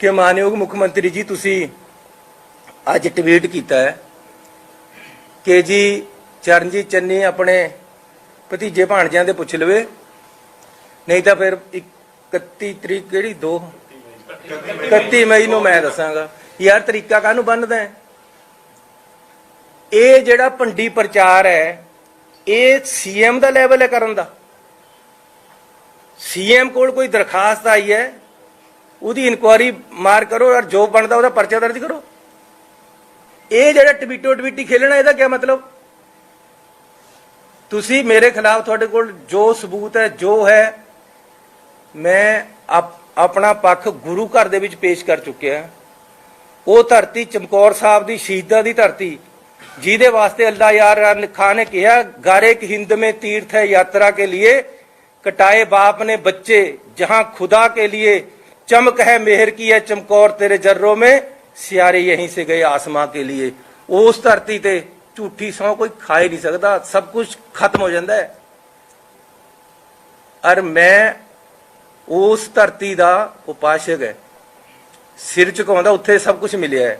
ਕਿ ਮਾਨਯੋਗ ਮੁੱਖ ਮੰਤਰੀ ਜੀ, ਤੁਸੀਂ ਅੱਜ ਟਵੀਟ ਕੀਤਾ ਹੈ ਕਿ ਜੀ ਚਰਨਜੀਤ ਚੰਨੀ ਆਪਣੇ ਭਤੀਜੇ ਭਾਣਜਿਆਂ ਦੇ ਪੁੱਛ ਲਵੇ। ਨਹੀਂ ਤਾਂ ਫਿਰ 31 ਤਰੀਕ ਕਿਹੜੀ? 2 31 ਮਈ ਨੂੰ ਮੈਂ ਦੱਸਾਂਗਾ। ਯਾਰ ਤਰੀਕਾ ਕਾਹਨੂੰ ਬੰਨਦਾ ਇਹ ਜਿਹੜਾ ਭੰਡੀ ਪ੍ਰਚਾਰ ਹੈ, ਇਹ ਸੀਐਮ ਦਾ ਲੈਵਲ ਹੈ ਕਰਨ ਦਾ। ਸੀਐਮ ਕੋਲ ਕੋਈ ਦਰਖਾਸਤ ਆਈ ਹੈ ਉਹਦੀ ਇਨਕੁਆਰੀ ਮਾਰ ਕਰੋ ਔਰ ਜੋ ਬਣਦਾ ਉਹਦਾ ਪਰਚਾ ਦਰਜ ਕਰੋ। ਇਹ ਜਿਹੜਾ ਟਵੀਟੋ ਟਵੀਟੀ ਖੇਲਣਾ, ਇਹਦਾ ਕੀ ਮਤਲਬ? ਤੁਸੀਂ ਮੇਰੇ ਖਿਲਾਫ ਤੁਹਾਡੇ ਕੋਲ ਜੋ ਸਬੂਤ ਹੈ, ਜੋ ਹੈ, ਮੈਂ ਆਪਣਾ ਪੱਖ ਗੁਰੂ ਘਰ ਦੇ ਵਿੱਚ ਪੇਸ਼ ਕਰ ਚੁੱਕਿਆ ਉਹ ਧਰਤੀ ਚਮਕੌਰ ਸਾਹਿਬ ਦੀ, ਸ਼ਹੀਦਾਂ ਦੀ ਧਰਤੀ, ਜਿਹਦੇ ਵਾਸਤੇ ਅੱਲਾ ਯਾਰ ਖਾਨ ਨੇ ਕਿਹਾ ਗਾਰੇਕ ਹਿੰਦ ਮੇ ਤੀਰਥ ਹੈ ਯਾਤਰਾ ਕੇ ਲਈ ਕਟਾਏ ਬਾਪ ਨੇ ਬੱਚੇ, ਜਹਾਂ ਖੁਦਾ ਕੇ ਲਈ चमक है मेहर की है चमकौर तेरे जर्रों में सियारे यहीं से गए आसमां के लिए ਉਸ ਧਰਤੀ ਤੇ ਝੂਠੀ ਸੌ ਕੋਈ ਖਾ ਹੀ ਨਹੀਂ ਸਕਦਾ ਸਭ ਕੁਝ ਖਤਮ ਹੋ ਜਾਂਦਾ ਹੈ ਅਰ ਮੈਂ ਉਸ ਧਰਤੀ ਦਾ ਉਪਾਸ਼ਕ ਹੈ ਸਿਰ ਝੁਕਾਉਂਦਾ ਉੱਥੇ ਸਭ ਕੁਝ ਮਿਲਿਆ ਹੈ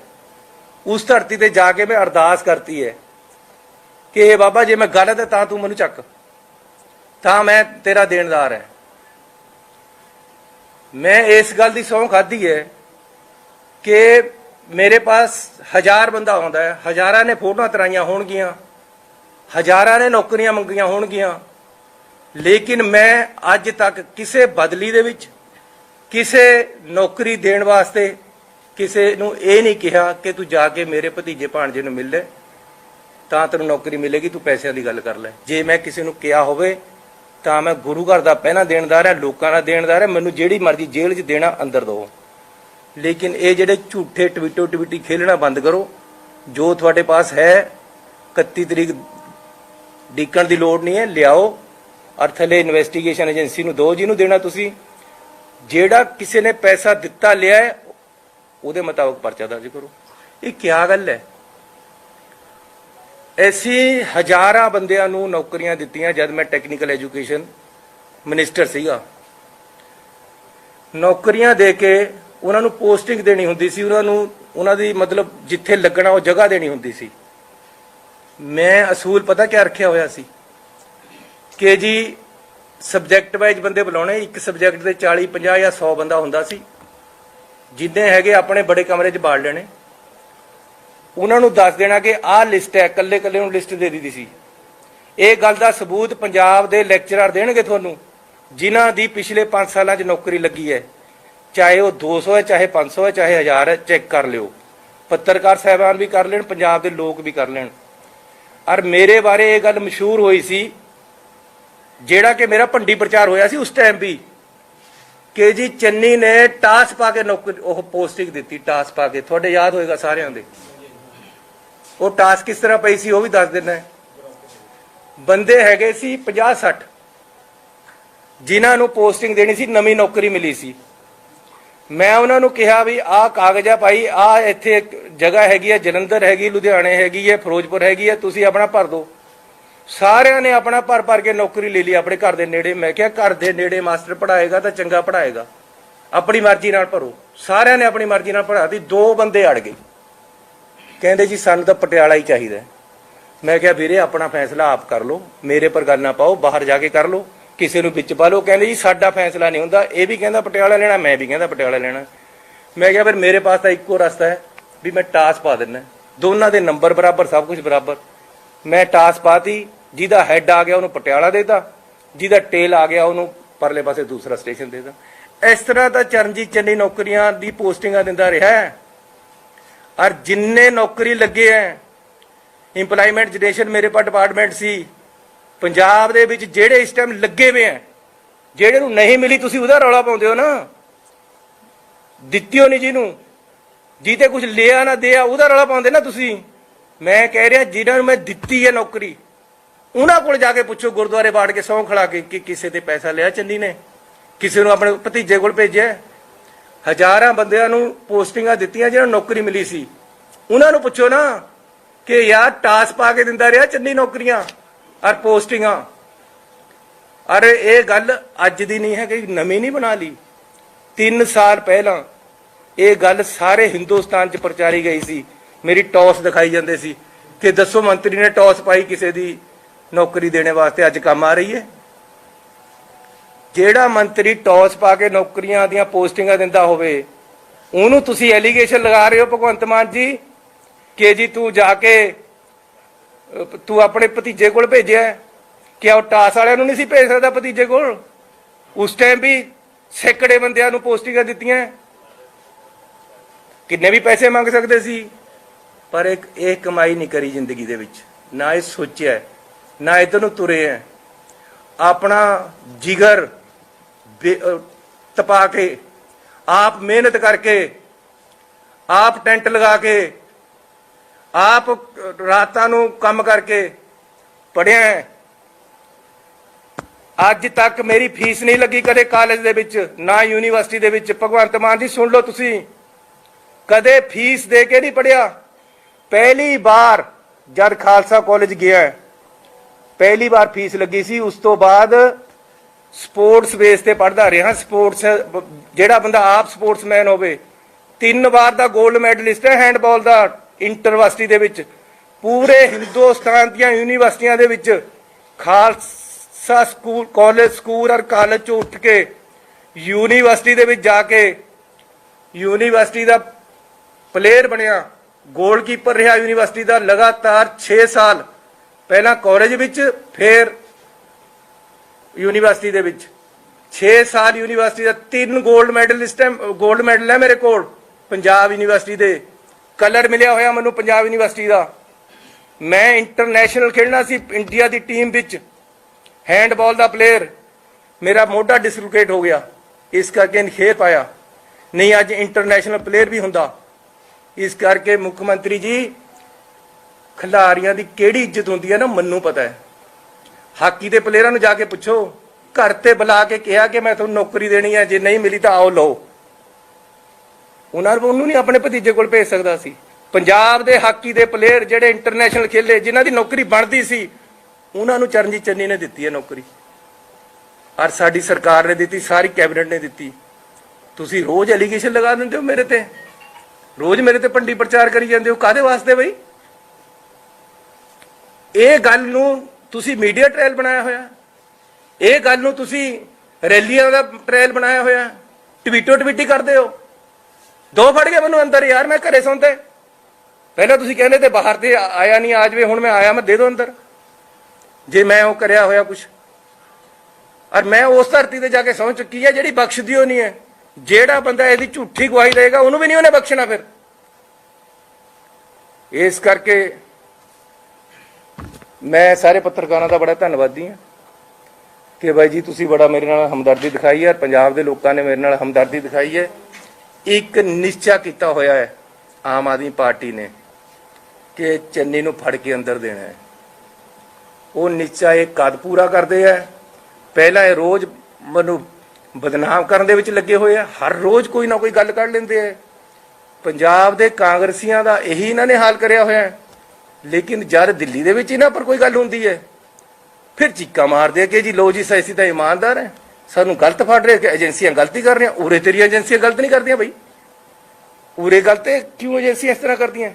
ਉਸ ਧਰਤੀ ਤੇ ਜਾ ਕੇ ਮੈਂ ਅਰਦਾਸ ਕਰਤੀ ਹੈ ਕਿ ਇਹ ਬਾਬਾ ਜੇ ਮੈਂ ਗਲਤ ਹੈ ਤਾਂ ਤੂੰ ਮੈਨੂੰ ਚੱਕ ਤਾਂ ਮੈਂ ਤੇਰਾ ਦੇਣਦਾਰ ਹੈ ਮੈਂ ਇਸ ਗੱਲ ਦੀ ਸਹੁੰ ਖਾਧੀ ਹੈ ਕਿ ਮੇਰੇ ਪਾਸ ਹਜ਼ਾਰ ਬੰਦਾ ਆਉਂਦਾ ਹੈ। ਹਜ਼ਾਰਾਂ ਨੇ ਫੋਟੋਆਂ ਤਰਾਈਆਂ ਹੋਣਗੀਆਂ। ਹਜ਼ਾਰਾਂ ਨੇ ਨੌਕਰੀਆਂ ਮੰਗੀਆਂ ਹੋਣਗੀਆਂ। ਲੇਕਿਨ ਮੈਂ ਅੱਜ ਤੱਕ ਕਿਸੇ ਬਦਲੀ ਦੇ ਵਿੱਚ, ਕਿਸੇ ਨੌਕਰੀ ਦੇਣ ਵਾਸਤੇ ਕਿਸੇ ਨੂੰ ਇਹ ਨਹੀਂ ਕਿਹਾ ਕਿ ਤੂੰ ਜਾ ਕੇ ਮੇਰੇ ਭਤੀਜੇ ਭਾਣਜੇ ਨੂੰ ਮਿਲ ਲੈ, ਤਾਂ ਤੈਨੂੰ ਨੌਕਰੀ ਮਿਲੇਗੀ, ਤੂੰ ਪੈਸਿਆਂ ਦੀ ਗੱਲ ਕਰ ਲੈ। ਜੇ ਮੈਂ ਕਿਸੇ ਨੂੰ ਕਿਹਾ ਹੋਵੇ ਤਾਂ ਮੈਂ ਗੁਰੂ ਘਰ ਦਾ ਪਹਿਨਾ ਦੇਣਦਾਰ ਹੈ, ਲੋਕਾਂ ਦਾ ਦੇਣਦਾਰ ਹੈ, ਮੈਨੂੰ ਜਿਹੜੀ ਮਰਜ਼ੀ ਜੇਲ੍ਹ 'ਚ ਦੇਣਾ, ਅੰਦਰ ਦੋ ਲੇਕਿਨ ਇਹ ਜਿਹੜੇ ਝੂਠੇ ਟਵੀਟੋ ਟਵੀਟੀ ਖੇਲਣਾ ਬੰਦ ਕਰੋ, ਜੋ ਤੁਹਾਡੇ ਪਾਸ ਹੈ 31 ਤਰੀਕ ਡੀਕਣ ਦੀ ਲੋੜ ਨਹੀਂ ਹੈ, ਲਿਆਓ। ਅਰਥਲੇ ਇਨਵੈਸਟੀਗੇਸ਼ਨ ਏਜੰਸੀ ਨੂੰ ਦੋ ਜਿਹਨੂੰ ਦੇਣਾ ਤੁਸੀਂ। ਜਿਹੜਾ ਕਿਸੇ ਨੇ ਪੈਸਾ ਦਿੱਤਾ, ਲਿਆ ਉਹਦੇ ਮੁਤਾਬਕ ਪਰਚਾ ਦਰਜ ਕਰੋ। ਇਹ ਕੀ ਗੱਲ ਹੈ? ਐਸੀ ਹਜ਼ਾਰਾਂ ਬੰਦਿਆਂ ਨੂੰ ਨੌਕਰੀਆਂ ਦਿੱਤੀਆਂ ਜਦ ਮੈਂ ਟੈਕਨੀਕਲ ਐਜੂਕੇਸ਼ਨ ਮਿਨਿਸਟਰ ਸੀਗਾ। ਨੌਕਰੀਆਂ ਦੇ ਕੇ ਉਹਨਾਂ ਨੂੰ ਪੋਸਟਿੰਗ ਦੇਣੀ ਹੁੰਦੀ ਸੀ, ਉਹਨਾਂ ਨੂੰ, ਉਹਨਾਂ ਦੀ ਮਤਲਬ ਜਿੱਥੇ ਲੱਗਣਾ ਉਹ ਜਗ੍ਹਾ ਦੇਣੀ ਹੁੰਦੀ ਸੀ। ਮੈਂ ਅਸੂਲ ਪਤਾ ਕਿਆ ਰੱਖਿਆ ਹੋਇਆ ਸੀ? ਕਿ ਜੀ ਸਬਜੈਕਟ ਵਾਈਜ਼ ਬੰਦੇ ਬੁਲਾਉਣੇ, ਇੱਕ ਸਬਜੈਕਟ ਦੇ 40 50 ਜਾਂ 100 ਬੰਦਾ ਹੁੰਦਾ ਸੀ, ਜਿੰਨੇ ਹੈਗੇ ਆਪਣੇ ਬੜੇ ਕਮਰੇ 'ਚ ਬਾੜ ਲੈਣੇ। ਉਹਨਾਂ ਨੂੰ ਦੱਸ ਦੇਣਾ ਕਿ ਆਹ ਲਿਸਟ ਹੈ ਇਕੱਲੇ ਇਕੱਲੇ ਨੂੰ ਲਿਸਟ ਦੇ ਦਿੱਤੀ ਸੀ। ਇਹ ਗੱਲ ਦਾ ਸਬੂਤ ਪੰਜਾਬ ਦੇ ਲੈਕਚਰਰ ਦੇਣਗੇ ਤੁਹਾਨੂੰ, ਜਿਨ੍ਹਾਂ ਦੀ ਪਿਛਲੇ 5 ਸਾਲਾਂ 'ਚ ਨੌਕਰੀ ਲੱਗੀ ਹੈ। ਚਾਹੇ ਉਹ 200 ਹੈ, ਚਾਹੇ 500 ਹੈ, ਚਾਹੇ 1000 ਹੈ, ਚੈੱਕ ਕਰ ਲਿਓ। ਪੱਤਰਕਾਰ ਸਹਿਬਾਨ ਵੀ ਕਰ ਲੈਣ, ਪੰਜਾਬ ਦੇ ਲੋਕ ਵੀ ਕਰ ਲੈਣ। ਔਰ ਮੇਰੇ ਬਾਰੇ ਇਹ ਗੱਲ ਮਸ਼ਹੂਰ ਹੋਈ ਸੀ, ਜਿਹੜਾ ਕਿ ਮੇਰਾ ਭੰਡੀ ਪ੍ਰਚਾਰ ਹੋਇਆ ਸੀ ਉਸ ਟਾਈਮ ਵੀ, ਕਿ ਜੀ ਚੰਨੀ ਨੇ ਟਾਸ ਪਾ ਕੇ ਨੌਕਰੀ, ਉਹ ਪੋਸਟਿੰਗ ਦਿੱਤੀ, ਟਾਸ ਪਾ ਕੇ। ਤੁਹਾਡੇ ਯਾਦ ਹੋਏਗਾ ਸਾਰਿਆਂ ਦੇ। ਉਹ ਟਾਸਕ ਕਿਸ ਤਰ੍ਹਾਂ ਪਈ ਸੀ ਉਹ ਵੀ ਦੱਸ ਦਿੰਦਾ ਹੈ। ਬੰਦੇ ਹੈਗੇ ਸੀ 50 60 ਜਿਨ੍ਹਾਂ ਨੂੰ ਪੋਸਟਿੰਗ ਦੇਣੀ ਸੀ, ਨਵੀਂ ਨੌਕਰੀ ਮਿਲੀ ਸੀ। ਮੈਂ ਉਹਨਾਂ ਨੂੰ ਕਿਹਾ ਵੀ ਆਹ ਕਾਗਜ਼ ਆ ਭਾਈ, ਆਹ ਇੱਥੇ ਜਗ੍ਹਾ ਹੈਗੀ ਹੈ ਜਲੰਧਰ ਹੈਗੀ, ਲੁਧਿਆਣੇ ਹੈਗੀ ਹੈ ਫਿਰੋਜ਼ਪੁਰ ਹੈਗੀ ਹੈ ਤੁਸੀਂ ਆਪਣਾ ਭਰ ਦਿਓ। ਸਾਰਿਆਂ ਨੇ ਆਪਣਾ ਭਰ ਭਰ ਕੇ ਨੌਕਰੀ ਲੈ ਲਈ ਆਪਣੇ ਘਰ ਦੇ ਨੇੜੇ। ਮੈਂ ਕਿਹਾ ਘਰ ਦੇ ਨੇੜੇ ਮਾਸਟਰ ਪੜਾਏਗਾ ਤਾਂ ਚੰਗਾ ਪੜਾਏਗਾ ਆਪਣੀ ਮਰਜ਼ੀ ਨਾਲ ਭਰੋ। ਸਾਰਿਆਂ ਨੇ ਆਪਣੀ ਮਰਜ਼ੀ ਨਾਲ ਪੜਾਤੀ ਦੋ ਬੰਦੇ ਅੜ ਗਏ। ਕਹਿੰਦੇ ਜੀ, ਸਾਨੂੰ ਤਾਂ ਪਟਿਆਲਾ ਹੀ ਚਾਹੀਦਾ ਮੈਂ ਕਿਹਾ, ਵੀਰੇ, ਆਪਣਾ ਫੈਸਲਾ ਆਪ ਕਰ ਲਓ। ਮੇਰੇ ਪਰ ਗੱਲ ਨਾ ਪਾਓ, ਬਾਹਰ ਜਾ ਕੇ ਕਰ ਲਓ। ਕਿਸੇ ਨੂੰ ਵਿੱਚ ਪਾ ਲਓ। ਕਹਿੰਦੇ ਜੀ, ਸਾਡਾ ਫੈਸਲਾ ਨਹੀਂ ਹੁੰਦਾ। ਇਹ ਵੀ ਕਹਿੰਦਾ, ਪਟਿਆਲਾ ਲੈਣਾ, ਮੈਂ ਵੀ ਕਹਿੰਦਾ, ਪਟਿਆਲਾ ਲੈਣਾ। ਮੈਂ ਕਿਹਾ, ਫਿਰ ਮੇਰੇ ਪਾਸ ਤਾਂ ਇੱਕੋ ਰਸਤਾ ਹੈ ਵੀ ਮੈਂ ਟਾਸ ਪਾ ਦਿੰਦਾ। ਦੋਨਾਂ ਦੇ ਨੰਬਰ ਬਰਾਬਰ, ਸਭ ਕੁਝ ਬਰਾਬਰ। ਮੈਂ ਟਾਸ ਪਾਤੀ, ਜਿਹਦਾ ਹੈੱਡ ਆ ਗਿਆ, ਉਹਨੂੰ ਪਟਿਆਲਾ ਦੇਤਾ। ਜਿਹਦਾ ਟੇਲ ਆ ਗਿਆ, ਉਹਨੂੰ ਪਰਲੇ ਪਾਸੇ ਦੂਸਰਾ ਸਟੇਸ਼ਨ ਦੇਤਾ। ਇਸ ਤਰ੍ਹਾਂ ਤਾਂ ਚਰਨਜੀਤ ਚੰਨੀ ਨੌਕਰੀਆਂ ਦੀ ਪੋਸਟਿੰਗਾਂ ਦਿੰਦਾ ਰਿਹਾ ਹੈ ਔਰ ਜਿੰਨੇ ਨੌਕਰੀ ਲੱਗੇ ਐ ਇੰਪਲਾਈਮੈਂਟ ਜਨਰੇਸ਼ਨ ਮੇਰੇ ਪਾ ਡਿਪਾਰਟਮੈਂਟ ਸੀ, ਪੰਜਾਬ ਦੇ ਵਿੱਚ ਜਿਹੜੇ ਇਸ ਟਾਈਮ ਲੱਗੇ ਹੋਏ ਐ, ਜਿਹੜੇ ਨੂੰ ਨਹੀਂ ਮਿਲੀ ਤੁਸੀਂ ਉਹਦਾ ਰੌਲਾ ਪਾਉਂਦੇ ਹੋ ਨਾ। ਦਿੱਤਿਓ ਨਹੀਂ ਜਿਹਨੂੰ ਜਿਹਤੇ ਕੁਝ ਲਿਆ ਨਾ ਦਿਆ, ਉਹਦਾ ਰੌਲਾ ਪਾਉਂਦੇ ਨਾ ਤੁਸੀਂ। ਮੈਂ ਕਹਿ ਰਿਹਾ ਜਿਨ੍ਹਾਂ ਨੂੰ ਮੈਂ ਦਿੱਤੀ ਹੈ ਨੌਕਰੀ, ਉਹਨਾਂ ਕੋਲ ਜਾ ਕੇ ਪੁੱਛੋ ਗੁਰਦੁਆਰੇ ਬਾੜ ਕੇ ਸੌਂ ਖੜਾ ਕੇ ਕਿ ਕਿਸੇ ਤੇ ਪੈਸਾ ਲਿਆ ਚੰਨੀ ਨੇ, ਕਿਸੇ ਨੂੰ ਆਪਣੇ ਭਤੀਜੇ ਕੋਲ ਭੇਜਿਆ। ਹਜ਼ਾਰਾਂ ਬੰਦਿਆਂ ਨੂੰ ਪੋਸਟਿੰਗਾਂ ਦਿੱਤੀਆਂ ਜਿਹਨਾਂ ਨੂੰ ਨੌਕਰੀ ਮਿਲੀ ਸੀ। ਉਹਨਾਂ ਨੂੰ ਪੁੱਛੋ ਨਾ ਕਿ ਯਾਰ ਟਾਸ ਪਾ ਕੇ ਦਿੰਦਾ ਰਿਹਾ ਚੰਨੀ ਨੌਕਰੀਆਂ ਔਰ ਪੋਸਟਿੰਗਾਂ। ਔਰ ਇਹ ਗੱਲ ਅੱਜ ਦੀ ਨਹੀਂ ਹੈ ਕਿ ਨਵੀਂ ਨਹੀਂ ਬਣਾ ਲਈ। 3 ਸਾਲ ਪਹਿਲਾਂ ਇਹ ਗੱਲ ਸਾਰੇ ਹਿੰਦੁਸਤਾਨ 'ਚ ਪ੍ਰਚਾਰੀ ਗਈ ਸੀ। ਮੇਰੀ ਟੌਸ ਦਿਖਾਈ ਜਾਂਦੇ ਸੀ ਕਿ ਦੱਸੋ ਮੰਤਰੀ ਨੇ ਟੌਸ ਪਾਈ ਕਿਸੇ ਦੀ ਨੌਕਰੀ ਦੇਣੇ ਵਾਸਤੇ ਅੱਜ ਕੰਮ ਆ ਰਹੀ ਹੈ? ਜਿਹੜਾ ਮੰਤਰੀ ਟੌਸ ਪਾ ਕੇ ਨੌਕਰੀਆਂ ਦੀਆਂ ਪੋਸਟਿੰਗਾਂ ਦਿੰਦਾ ਹੋਵੇ, ਉਹਨੂੰ ਤੁਸੀਂ ਐਲੀਗੇਸ਼ਨ ਲਗਾ ਰਹੇ ਹੋ ਭਗਵੰਤ ਮਾਨ ਜੀ, ਕਿ ਜੀ ਤੂੰ ਜਾ ਕੇ ਤੂੰ ਆਪਣੇ ਭਤੀਜੇ ਕੋਲ ਭੇਜਿਆ ਕਿ ਉਹ ਟਾਸ ਵਾਲਿਆਂ ਨੂੰ ਨਹੀਂ ਸੀ ਭੇਜ ਸਕਦਾ ਭਤੀਜੇ ਕੋਲ? ਉਸ ਟਾਈਮ ਵੀ ਸੈਂਕੜੇ ਬੰਦਿਆਂ ਨੂੰ ਪੋਸਟਿੰਗਾਂ ਦਿੱਤੀਆਂ ਕਿੰਨੇ ਵੀ ਪੈਸੇ ਮੰਗ ਸਕਦੇ ਸੀ? ਪਰ ਇੱਕ, ਇਹ ਕਮਾਈ ਨਹੀਂ ਕਰੀ ਜ਼ਿੰਦਗੀ ਦੇ ਵਿੱਚ। ਨਾ ਇਹ ਸੋਚਿਆ ਨਾ ਇਧਰ ਨੂੰ ਤੁਰੇ ਹੈ। ਆਪਣਾ ਜਿਗਰ ਤਪਾ ਕੇ, ਆਪ ਮਿਹਨਤ ਕਰਕੇ, ਆਪ ਟੈਂਟ ਲਗਾ ਕੇ, ਆਪ ਰਾਤਾਂ ਨੂੰ ਕੰਮ ਕਰਕੇ ਪੜਿਆ ਅੱਜ ਤੱਕ ਮੇਰੀ ਫੀਸ ਨਹੀਂ ਲੱਗੀ ਕਦੇ ਕਾਲਜ ਦੇ ਵਿੱਚ, ਨਾ ਯੂਨੀਵਰਸਿਟੀ ਦੇ ਵਿੱਚ। ਭਗਵੰਤ ਮਾਨ ਜੀ, ਸੁਣ ਲਓ ਤੁਸੀਂ। ਕਦੇ ਫੀਸ ਦੇ ਕੇ ਨਹੀਂ ਪੜਿਆ ਪਹਿਲੀ ਵਾਰ ਜਦ ਖਾਲਸਾ ਕਾਲਜ ਗਿਆ ਪਹਿਲੀ ਵਾਰ ਫੀਸ ਲੱਗੀ ਸੀ। ਉਸ ਤੋਂ ਬਾਅਦ ਸਪੋਰਟਸ ਬੇਸ ਤੇ ਪੜਦਾ ਰਿਹਾ। ਸਪੋਰਟਸ, ਜਿਹੜਾ ਬੰਦਾ ਆਪ ਸਪੋਰਟਸਮੈਨ ਹੋਵੇ, ਤਿੰਨ ਵਾਰ ਦਾ 골ਡ ਮੈਡਲਿਸਟ ਹੈ ਹੈਂਡਬਾਲ ਦਾ ਇੰਟਰਵਰਸਿਟੀ ਦੇ ਵਿੱਚ। ਪੂਰੇ ਹਿੰਦੁਸਤਾਨ ਦੀਆਂ ਯੂਨੀਵਰਸਿਟੀਆਂ ਦੇ ਵਿੱਚ ਖਾਲਸਾ ਸਕੂਲ, ਕਾਲਜ, ਸਕੂਲ ਔਰ ਕਾਲਜ ਚੋਂ ਉੱਠ ਕੇ ਯੂਨੀਵਰਸਿਟੀ ਦੇ ਵਿੱਚ ਜਾ ਕੇ ਯੂਨੀਵਰਸਿਟੀ ਦਾ ਪਲੇਅਰ ਬਣਿਆ। ਗੋਲਕੀਪਰ ਰਿਹਾ ਯੂਨੀਵਰਸਿਟੀ ਦਾ ਲਗਾਤਾਰ 6 ਸਾਲ। ਪਹਿਲਾਂ ਕਾਲਜ ਵਿੱਚ, ਫਿਰ ਯੂਨੀਵਰਸਿਟੀ ਦੇ ਵਿੱਚ। 6 ਸਾਲ ਯੂਨੀਵਰਸਿਟੀ ਦਾ ਤਿੰਨ 골ਡ ਮੈਡਲਿਸਟ ਹੈ 골ਡ ਮੈਡਲ ਹੈ ਮੇਰੇ ਕੋਲ। ਪੰਜਾਬ ਯੂਨੀਵਰਸਿਟੀ ਦੇ। ਕਲਰ ਮਿਲਿਆ ਹੋਇਆ ਮੈਨੂੰ ਪੰਜਾਬ ਯੂਨੀਵਰਸਿਟੀ ਦਾ। ਮੈਂ ਇੰਟਰਨੈਸ਼ਨਲ ਖੇਡਣਾ ਸੀ ਇੰਡੀਆ ਦੀ ਟੀਮ ਵਿੱਚ। ਹੈਂਡਬਾਲ ਦਾ ਪਲੇਅਰ ਮੇਰਾ ਮੋਢਾ ਡਿਸਲੋਕੇਟ ਹੋ ਗਿਆ। ਇਸ ਕਰਕੇ ਨਹੀਂ ਖੇਡ ਪਾਇਆ ਨਹੀਂ, ਅੱਜ ਇੰਟਰਨੈਸ਼ਨਲ ਪਲੇਅਰ ਵੀ ਹੁੰਦਾ। ਇਸ ਕਰਕੇ ਮੁੱਖ ਮੰਤਰੀ ਜੀ, ਖਿਡਾਰੀਆਂ ਦੀ ਕਿਹੜੀ ਇੱਜ਼ਤ ਹੁੰਦੀ ਹੈ ਨਾ, ਮੈਨੂੰ ਪਤਾ ਹੈ। ਹਾਕੀ ਦੇ ਪਲੇਅਰਾਂ ਨੂੰ ਜਾ ਕੇ ਪੁੱਛੋ। ਘਰ ਤੇ ਬੁਲਾ ਕੇ ਕਿਹਾ ਕਿ ਮੈਂ ਤੁਹਾਨੂੰ ਨੌਕਰੀ ਦੇਣੀ ਹੈ, ਜੇ ਨਹੀਂ ਮਿਲੀ ਤਾਂ ਆਓ ਲਓ। ਉਹਨਾਂ ਨੂੰ ਉਹਨੂੰ ਨਹੀਂ ਆਪਣੇ ਭਤੀਜੇ ਕੋਲ ਭੇਜ ਸਕਦਾ ਸੀ। ਪੰਜਾਬ ਦੇ ਹਾਕੀ ਦੇ ਪਲੇਅਰ ਜਿਹੜੇ ਇੰਟਰਨੈਸ਼ਨਲ ਖੇਲੇ, ਜਿਨ੍ਹਾਂ ਦੀ ਨੌਕਰੀ ਬਣਦੀ ਸੀ, ਉਹਨਾਂ ਨੂੰ ਚਰਨਜੀਤ ਚੰਨੀ ਨੇ ਦਿੱਤੀ ਹੈ ਨੌਕਰੀ। ਔਰ ਸਾਡੀ ਸਰਕਾਰ ਨੇ ਦਿੱਤੀ, ਸਾਰੀ ਕੈਬਨਿਟ ਨੇ ਦਿੱਤੀ। ਤੁਸੀਂ ਰੋਜ਼ ਐਲੀਗੇਸ਼ਨ ਲਗਾ ਦਿੰਦੇ ਹੋ ਮੇਰੇ ਤੇ। ਰੋਜ਼ ਮੇਰੇ ਤੇ ਪੰਡੀ ਪ੍ਰਚਾਰ ਕਰੀ ਜਾਂਦੇ ਹੋ। ਕਾਦੇ ਵਾਸਤੇ ਬਈ? ਇਹ ਗੱਲ ਨੂੰ ਤੁਸੀਂ ਮੀਡੀਆ ਟ੍ਰਾਇਲ ਬਣਾਇਆ ਹੋਇਆ। ਇਹ ਗੱਲ ਨੂੰ ਤੁਸੀਂ ਰੈਲੀਆਂ ਦਾ ਟ੍ਰਾਇਲ ਬਣਾਇਆ ਹੋਇਆ। ਟਵੀਟੋ ਟਵੀਟੀ ਕਰਦੇ ਹੋ। ਦੋ ਫੜ ਗਏ ਮੈਨੂੰ ਅੰਦਰ, ਯਾਰ ਮੈਂ ਘਰੇ ਸੌਂਦੇ ਪਹਿਲਾਂ ਤੁਸੀਂ ਕਹਿੰਦੇ ਤੇ ਬਾਹਰ ਤੇ ਆਇਆ ਨਹੀਂ ਆਜ ਵੇ ਹੁਣ ਮੈਂ ਆਇਆ, ਮੈਂ ਦੇ ਦੋ ਅੰਦਰ। ਜੇ ਮੈਂ ਉਹ ਕਰਿਆ ਹੋਇਆ ਕੁਝ ਔਰ ਮੈਂ ਉਸ ਧਰਤੀ ਤੇ ਜਾ ਕੇ ਸੌਂ ਚੁੱਕੀ ਹੈ ਜਿਹੜੀ ਬਖਸ਼ਦੀ ਹੋ ਨਹੀਂ ਹੈ। ਜਿਹੜਾ ਬੰਦਾ ਇਹਦੀ ਝੂਠੀ ਗਵਾਹੀ ਦੇਗਾ, ਉਹਨੂੰ ਵੀ ਨਹੀਂ ਉਹਨੇ ਬਖਸ਼ਣਾ ਫਿਰ। ਇਸ ਕਰਕੇ ਮੈਂ ਸਾਰੇ ਪੱਤਰਕਾਰਾਂ ਦਾ ਬੜਾ ਧੰਨਵਾਦੀ ਹਾਂ ਕਿ ਬਾਈ ਜੀ ਤੁਸੀਂ ਬੜਾ ਮੇਰੇ ਨਾਲ ਹਮਦਰਦੀ ਦਿਖਾਈ ਹੈ, ਪੰਜਾਬ ਦੇ ਲੋਕਾਂ ਨੇ ਮੇਰੇ ਨਾਲ ਹਮਦਰਦੀ ਦਿਖਾਈ ਹੈ। ਇੱਕ ਨਿਸ਼ਚਾ ਕੀਤਾ ਹੋਇਆ ਹੈ ਆਮ ਆਦਮੀ ਪਾਰਟੀ ਨੇ ਕਿ ਚੰਨੀ ਨੂੰ ਫੜ ਕੇ ਅੰਦਰ ਦੇਣਾ ਹੈ। ਉਹ ਨਿਸ਼ਚਾ ਇਹ ਕਦ ਪੂਰਾ ਕਰਦੇ ਆ? ਪਹਿਲਾਂ ਇਹ ਰੋਜ਼ ਮੈਨੂੰ ਬਦਨਾਮ ਕਰਨ ਦੇ ਵਿੱਚ ਲੱਗੇ ਹੋਏ ਆ। ਹਰ ਰੋਜ਼ ਕੋਈ ਨਾ ਕੋਈ ਗੱਲ ਕੱਢ ਲੈਂਦੇ ਆ। ਪੰਜਾਬ ਦੇ ਕਾਂਗਰਸੀਆਂ ਦਾ ਇਹੀ ਇਹਨਾਂ ਨੇ ਹਾਲ ਕਰਿਆ ਹੋਇਆ ਹੈ। ਲੇਕਿਨ ਜਦ ਦਿੱਲੀ ਦੇ ਵਿੱਚ ਇਹਨਾਂ ਪਰ ਕੋਈ ਗੱਲ ਹੁੰਦੀ ਹੈ, ਫਿਰ ਚੀਕਾ ਮਾਰਦੇ ਕਿ ਜੀ ਲੋ ਜੀ ਸੈਸੀ ਤਾਂ ਇਮਾਨਦਾਰ ਹੈ। ਸਾਨੂੰ ਗਲਤ ਫੜ ਰਹੇ ਕਿ ਏਜੰਸੀਆਂ ਗਲਤੀ ਕਰ ਰਹੀਆਂ, ਉਰੇ ਤੇਰੀਆਂ ਏਜੰਸੀਆਂ ਗਲਤ ਨਹੀਂ ਕਰਦੀਆਂ ਬਈ। ਉਰੇ ਗਲਤ ਕਿਉਂ ਏਜੰਸੀਆਂ ਇਸ ਤਰ੍ਹਾਂ ਕਰਦੀਆਂ?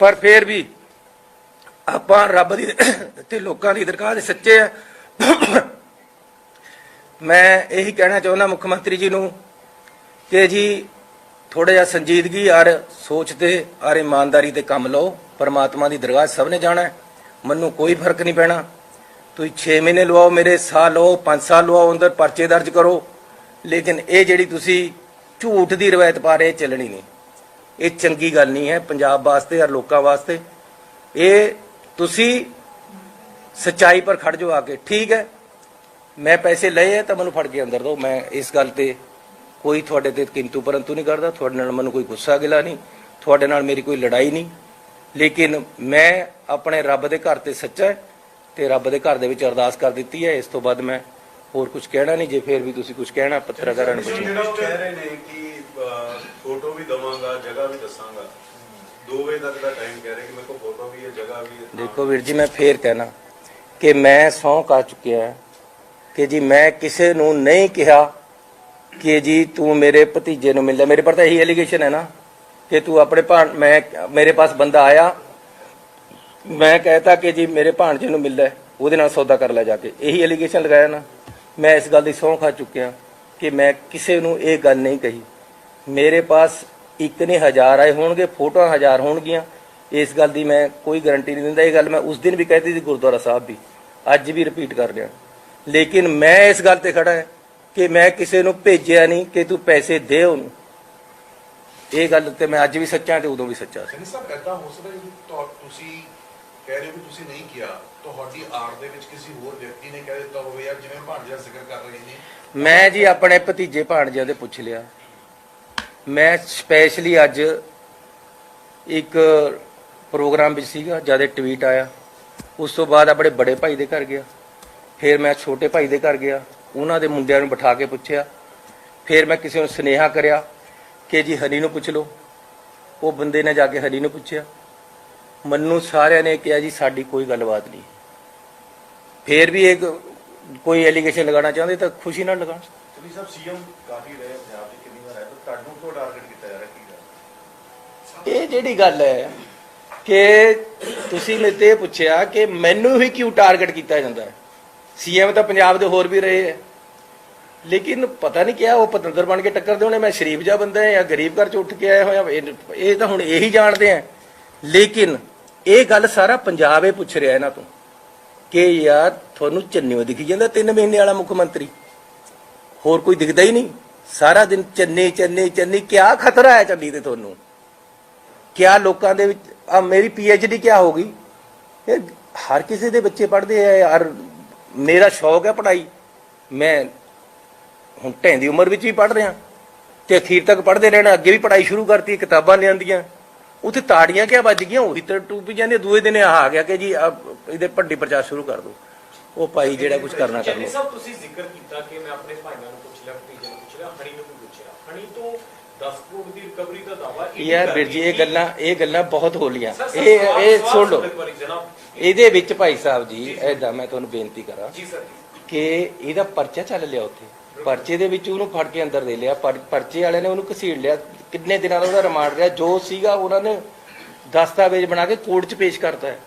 ਪਰ ਫਿਰ ਵੀ ਆਪਾਂ ਰੱਬ ਦੀ ਤੇ ਲੋਕਾਂ ਦੀ ਦਰਗਾਹ ਦੇ ਸੱਚੇ ਆ। ਮੈਂ ਇਹੀ ਕਹਿਣਾ ਚਾਹੁੰਦਾ ਮੁੱਖ ਮੰਤਰੀ ਜੀ ਨੂੰ ਕਿ ਜੀ ਥੋੜਾ ਜਿਹਾ ਸੰਜੀਦਗੀ ਔਰ ਸੋਚ ਤੇ ਔਰ ਇਮਾਨਦਾਰੀ ਤੇ ਕੰਮ ਲਓ। ਪਰਮਾਤਮਾ ਦੀ ਦਰਗਾਹ ਸਭ ਨੇ ਜਾਣਾ ਮੈਨੂੰ ਕੋਈ ਫ਼ਰਕ ਨਹੀਂ ਪੈਣਾ। ਤੁਸੀਂ 6 ਮਹੀਨੇ ਲਵਾਓ ਮੇਰੇ ਸਾਲ ਲਓ 5 ਸਾਲ ਲਵਾਓ ਅੰਦਰ, ਪਰਚੇ ਦਰਜ ਕਰੋ। ਲੇਕਿਨ ਇਹ ਜਿਹੜੀ ਤੁਸੀਂ ਝੂਠ ਦੀ ਰਵਾਇਤ ਪਾ ਰਹੇ ਚੱਲਣੀ ਨਹੀਂ। ਇਹ ਚੰਗੀ ਗੱਲ ਨਹੀਂ ਹੈ ਪੰਜਾਬ ਵਾਸਤੇ ਔਰ ਲੋਕਾਂ ਵਾਸਤੇ। ਇਹ ਤੁਸੀਂ ਸਚਾਈ ਪਰ ਖੜ ਜਾਓ ਆ ਕੇ। ਠੀਕ ਹੈ। ਮੈਂ ਪੈਸੇ ਲਏ ਆ ਤਾਂ ਮੈਨੂੰ ਫੜ ਕੇ ਅੰਦਰ ਦਿਓ। ਮੈਂ ਇਸ ਗੱਲ ਤੇ ਕੋਈ ਤੁਹਾਡੇ ਤੇ ਕਿੰਤੂ ਪਰੰਤੂ ਨਹੀਂ ਕਰਦਾ ਤੁਹਾਡੇ ਨਾਲ ਮੈਨੂੰ ਕੋਈ ਗੁੱਸਾ ਗਿਲਾ ਨਹੀਂ ਤੁਹਾਡੇ ਨਾਲ ਮੇਰੀ ਕੋਈ ਲੜਾਈ ਨਹੀਂ। ਲੇਕਿਨ ਮੈਂ ਆਪਣੇ ਰੱਬ ਦੇ ਘਰ ਤੇ ਸੱਚਾ ਤੇ ਰੱਬ ਦੇ ਘਰ ਦੇ ਵਿੱਚ ਅਰਦਾਸ ਕਰ ਦਿੱਤੀ ਹੈ। ਇਸ ਤੋਂ ਬਾਅਦ ਮੈਂ ਹੋਰ ਕੁਝ ਕਹਿਣਾ ਨਹੀਂ ਜੇ ਫੇਰ ਵੀ ਤੁਸੀਂ ਕੁਝ ਕਹਿਣਾ ਪੱਤਰਕਾਰਾਂ ਨੂੰ ਪੁੱਛੋ। ਜਿਹੜਾ ਕਹਿ ਰਹੇ ਨੇ ਕਿ ਫੋਟੋ ਵੀ ਦਵਾਂਗਾ ਜਗ੍ਹਾ ਵੀ ਦੱਸਾਂਗਾ। 2 ਵਜੇ ਤੱਕ ਦਾ ਟਾਈਮ ਕਹਿ ਰਹੇ ਕਿ ਮੇਰੇ ਕੋਲ ਫੋਟੋ ਵੀ ਹੈ ਜਗ੍ਹਾ ਵੀ ਹੈ। ਦੇਖੋ ਵੀਰ ਜੀ ਮੈਂ ਫੇਰ ਕਹਿਣਾ ਕਿ ਮੈਂ ਸਹੁੰ ਕਾ ਚੁੱਕਿਆ ਕਿ ਜੀ ਮੈਂ ਕਿਸੇ ਨੂੰ ਨਹੀਂ ਕਿਹਾ ਕਿ ਜੀ ਤੂੰ ਮੇਰੇ ਭਤੀਜੇ ਨੂੰ ਮਿਲਦਾ। ਮੇਰੇ ਪਰ ਤਾਂ ਇਹੀ ਐਲੀਗੇਸ਼ਨ ਹੈ ਨਾ ਕਿ ਤੂੰ ਆਪਣੇ ਭਾਣ, ਮੈਂ, ਮੇਰੇ ਪਾਸ ਬੰਦਾ ਆਇਆ, ਮੈਂ ਕਹਿਤਾ ਕਿ ਜੀ ਮੇਰੇ ਭਾਣਜੇ ਨੂੰ ਮਿਲਦਾ ਉਹਦੇ ਨਾਲ ਸੌਦਾ ਕਰ ਲੈ ਜਾ ਕੇ। ਇਹੀ ਐਲੀਗੇਸ਼ਨ ਲਗਾਇਆ ਨਾ। ਮੈਂ ਇਸ ਗੱਲ ਦੀ ਸਹੁੰ ਖਾ ਚੁੱਕਿਆ ਕਿ ਮੈਂ ਕਿਸੇ ਨੂੰ ਇਹ ਗੱਲ ਨਹੀਂ ਕਹੀ। ਮੇਰੇ ਪਾਸ ਇੱਕ ਨੇ ਹਜ਼ਾਰ ਆਏ ਹੋਣਗੇ, ਫੋਟੋਆਂ ਹਜ਼ਾਰ ਹੋਣਗੀਆਂ। ਇਸ ਗੱਲ ਦੀ ਮੈਂ ਕੋਈ ਗਾਰੰਟੀ ਨਹੀਂ ਦਿੰਦਾ। ਇਹ ਗੱਲ ਮੈਂ ਉਸ ਦਿਨ ਵੀ ਕਹਿਤੀ ਸੀ ਗੁਰਦੁਆਰਾ ਸਾਹਿਬ ਵੀ ਅੱਜ ਵੀ ਰਿਪੀਟ ਕਰ ਰਿਹਾ। ਲੇਕਿਨ ਮੈਂ ਇਸ ਗੱਲ ਤੇ ਖੜਾ ਹੈ ਕਿ ਮੈਂ ਕਿਸੇ ਨੂੰ ਭੇਜਿਆ ਨਹੀਂ ਕਿ ਤੂੰ ਪੈਸੇ ਦੇ ਉਹਨੂੰ। ਇਹ ਗੱਲ ਤੇ ਮੈਂ ਅੱਜ ਵੀ ਸੱਚਾ ਤੇ ਉਦੋਂ ਵੀ ਸੱਚਾ ਸੀ। ਸਾਹਿਬ ਏਦਾਂ ਹੋ ਸਕਦਾ ਕਿ ਤੁਸੀਂ ਕਹਿ ਰਹੇ ਹੋ ਕਿ ਤੁਸੀਂ ਨਹੀਂ ਕੀਤਾ ਤੁਹਾਡੀ ਆੜ ਦੇ ਵਿੱਚ ਕਿਸੇ ਹੋਰ ਵਿਅਕਤੀ ਨੇ ਕਹਿ ਦਿੱਤਾ ਹੋਵੇ ਜਾਂ ਜਿਵੇਂ ਦਾ ਜ਼ਿਕਰ ਕਰ ਰਹੇ ਨੇ। ਮੈਂ ਜੀ ਆਪਣੇ ਭਤੀਜੇ ਭਾਣਜਿਆਂ ਦੇ ਪੁੱਛ ਲਿਆ। ਮੈਂ ਸਪੈਸ਼ਲੀ ਅੱਜ ਇੱਕ ਪ੍ਰੋਗਰਾਮ ਵਿੱਚ ਸੀਗਾ ਜਦ ਇਹ ਟਵੀਟ ਆਇਆ। ਉਸ ਤੋਂ ਬਾਅਦ ਆਪਣੇ ਬੜੇ ਭਾਈ ਦੇ ਘਰ ਗਿਆ। ਫਿਰ ਮੈਂ ਛੋਟੇ ਭਾਈ ਦੇ ਘਰ ਗਿਆ। ਉਹਨਾਂ ਦੇ ਮੁੰਡਿਆਂ ਨੂੰ ਬਿਠਾ ਕੇ ਪੁੱਛਿਆ। ਫਿਰ ਮੈਂ ਕਿਸੇ ਨੂੰ ਸੁਨੇਹਾ ਕਰਿਆ ਕਿ ਜੀ ਹਨੀ ਨੂੰ ਪੁੱਛ ਲਓ। ਉਹ ਬੰਦੇ ਨੇ ਜਾ ਕੇ ਹਨੀ ਨੂੰ ਪੁੱਛਿਆ। ਮੰਨੂ ਸਾਰਿਆਂ ਨੇ ਕਿਹਾ ਜੀ ਸਾਡੀ ਕੋਈ ਗੱਲਬਾਤ ਨਹੀਂ। ਫਿਰ ਵੀ ਇੱਕ ਕੋਈ ਐਲੀਗੇਸ਼ਨ ਲਗਾਉਣਾ ਚਾਹੁੰਦੇ ਤਾਂ ਖੁਸ਼ੀ ਨਾਲ ਲਗਾਉਣ। ਚਲੀ ਸਾਹਿਬ ਸੀਐਮ ਕਾਫੀ ਰਹੇ ਪੰਜਾਬ ਦੇ ਕਿੰਨੀ ਵਾਰ ਆਏ ਤਾਂ ਤੁਹਾਨੂੰ ਕਿਉਂ ਟਾਰਗੇਟ ਕੀਤਾ ਜਾ ਰਿਹਾ? ਕੀ ਗੱਲ? ਇਹ ਜਿਹੜੀ ਗੱਲ ਹੈ ਕਿ ਤੁਸੀਂ ਮੇਰੇ ਤੇ ਪੁੱਛਿਆ ਕਿ ਮੈਨੂੰ ਹੀ ਕਿਉਂ ਟਾਰਗੇਟ ਕੀਤਾ ਜਾਂਦਾ ਹੈ? ਸੀਐਮ ਤਾਂ ਪੰਜਾਬ ਦੇ ਹੋਰ ਵੀ ਰਹੇ ਹੈ ਲੇਕਿਨ ਪਤਾ ਨਹੀਂ ਕਿਹਾ ਉਹ ਪਤੰਦਰ ਬਣ ਕੇ ਟੱਕਰ ਦੇ ਹੋਣੇ, ਮੈਂ ਸ਼ਰੀਫ ਜਿਹਾ ਬੰਦਾ ਜਾਂ ਗਰੀਬ ਘਰ ਚ ਉੱਠ ਕੇ ਆਇਆ ਹੋਇਆ, ਇਹ- ਤਾਂ ਹੁਣ ਇਹੀ ਜਾਣਦੇ ਆ ਲੇਕਿਨ ਇਹ ਗੱਲ ਸਾਰਾ ਪੰਜਾਬ ਇਹ ਪੁੱਛ ਰਿਹਾ ਇਹਨਾਂ ਤੋਂ ਕਿ ਯਾਰ ਤੁਹਾਨੂੰ ਚੰਨਿਓ ਦਿਖੀ ਜਾਂਦਾ 3 ਮਹੀਨੇ ਵਾਲਾ ਮੁੱਖ ਮੰਤਰੀ। ਹੋਰ ਕੋਈ ਦਿਖਦਾ ਹੀ ਨਹੀਂ। ਸਾਰਾ ਦਿਨ ਚੰਨੀ ਚੰਨੀ ਚੰਨੀ, ਕਿਆ ਖਤਰਾ ਹੈ ਚੰਨੀ ਤੇ ਤੁਹਾਨੂੰ। ਕਿਆ ਲੋਕਾਂ ਦੇ ਵਿੱਚ ਆ ਮੇਰੀ ਡੀ ਕਿਆ ਹੋ ਗਈ? ਇਹ ਹਰ ਕਿਸੇ ਦੇ ਬੱਚੇ ਪੜ੍ਹਦੇ ਆ ਯਾਰ ਮੇਰਾ ਸ਼ੌਕ ਹੈ ਪੜ੍ਹਾਈ। ਮੈਂ ਹੁਣ ਢੈਂ ਦੀ ਉਮਰ ਵਿੱਚ ਵੀ ਪੜ੍ਹ ਰਿਹਾ। ਤੇ ਅਖੀਰ ਤੱਕ ਪੜ੍ਹਦੇ ਰਹਿਣਾ। ਅੱਗੇ ਵੀ ਪੜ੍ਹਾਈ ਸ਼ੁਰੂ ਕਰਤੀ ਕਿਤਾਬਾਂ ਲਿਆਂਦੀਆਂ। ਉੱਥੇ ਤਾੜੀਆਂ ਕਿਆ ਵੱਜ ਗਈਆਂ? ਉਹੀ ਤਾਂ ਟੂਪੀ ਜਾਂਦੇ ਦੂਏ ਦਿਨ ਆ ਗਿਆ ਕਿ ਜੀ ਇਹਦੇ ਭੱਡੀ ਪ੍ਰਚਾਰ ਸ਼ੁਰੂ ਕਰ ਦਿਓ। ਉਹ ਭਾਈ ਜਿਹੜਾ ਕੁਝ ਕਰਨਾ ਕਰ ਸਾਹਿਬ ਤੁਸੀਂ ਜ਼ਿਕਰ ਕੀਤਾ ਕਿ ਮੈਂ ਆਪਣੇ ਭਾਈਆਂ ਨੂੰ ਪੁੱਛ ਲਿਆ ਭਤੀਜੇ ਨੂੰ ਪੁੱਛ ਲਿਆ ਹਣੀ ਨੂੰ ਵੀ ਪੁੱਛਿਆ ਹਣੀ ਤੋਂ 10 ਕਰੋੜ ਦੀ ਰਿਕਵਰੀ ਦਾ ਦਾਵਾ ਯਾਰ ਵੀਰ ਜੀ ਇਹ ਗੱਲਾਂ ਇਹ ਗੱਲਾਂ ਬਹੁਤ ਹੋਲੀਆਂ। ਇਹ ਇਹ ਸੁਣ ਲਓ। ਇਹਦੇ ਵਿੱਚ ਭਾਈ ਸਾਹਿਬ ਜੀ ਐਦਾਂ ਮੈਂ ਤੁਹਾਨੂੰ ਬੇਨਤੀ ਕਰਾਂ ਜੀ ਸਰ। ਜੀ ਕਿ ਇਹਦਾ ਪਰਚਾ ਚੱਲ ਲਿਆ ਉੱਥੇ। ਪਰਚੇ ਦੇ ਵਿੱਚ ਉਹਨੂੰ ਫੜ ਕੇ ਅੰਦਰ ਦੇ ਲਿਆ। ਪਰ- ਪਰਚੇ ਵਾਲਿਆਂ ਨੇ ਉਹਨੂੰ ਘਸੀੜ ਲਿਆ। ਕਿੰਨੇ ਦਿਨਾਂ ਦਾ ਉਹਦਾ ਰਿਮਾਂਡ ਰਿਹਾ। ਜੋ ਸੀਗਾ ਉਹਨਾਂ ਨੇ ਦਸਤਾਵੇਜ਼ ਬਣਾ ਕੇ ਕੋਰਟ 'ਚ ਪੇਸ਼ ਕਰਤਾ ਹੈ।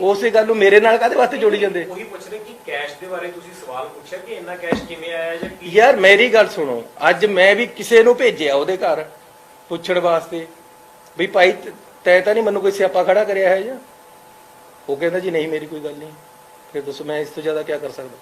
ਉਸੇ ਗੱਲ ਨੂੰ ਮੇਰੇ ਨਾਲ ਕਾਹਦੇ ਵਾਸਤੇ ਜੋੜੀ ਜਾਂਦੇ? ਉਹੀ ਪੁੱਛ ਰਹੇ ਕਿ ਕੈਸ਼ ਦੇ ਬਾਰੇ ਤੁਸੀਂ ਸਵਾਲ ਪੁੱਛਿਆ ਕਿ ਇੰਨਾ ਕੈਸ਼ ਕਿਵੇਂ ਆਇਆ ਜਾਂ ਕੀ? ਯਾਰ ਮੇਰੀ ਗੱਲ ਸੁਣੋ। ਅੱਜ ਮੈਂ ਵੀ ਕਿਸੇ ਨੂੰ ਭੇਜਿਆ ਉਹਦੇ ਘਰ ਪੁੱਛਣ ਵਾਸਤੇ। ਵੀ ਭਾਈ ਤੈਂ ਤਾਂ ਨਹੀਂ ਮੈਨੂੰ ਕੋਈ ਸਿਆਪਾ ਖੜਾ ਕਰਿਆ ਹੈ ਜਾਂ ਉਹ ਕਹਿੰਦਾ ਜੀ, ਨਹੀਂ, ਮੇਰੀ ਕੋਈ ਗੱਲ ਨਹੀਂ। ਫਿਰ ਦੱਸੋ, ਮੈਂ ਇਸ ਤੋਂ ਜ਼ਿਆਦਾ ਕੀ ਕਰ ਸਕਦਾ?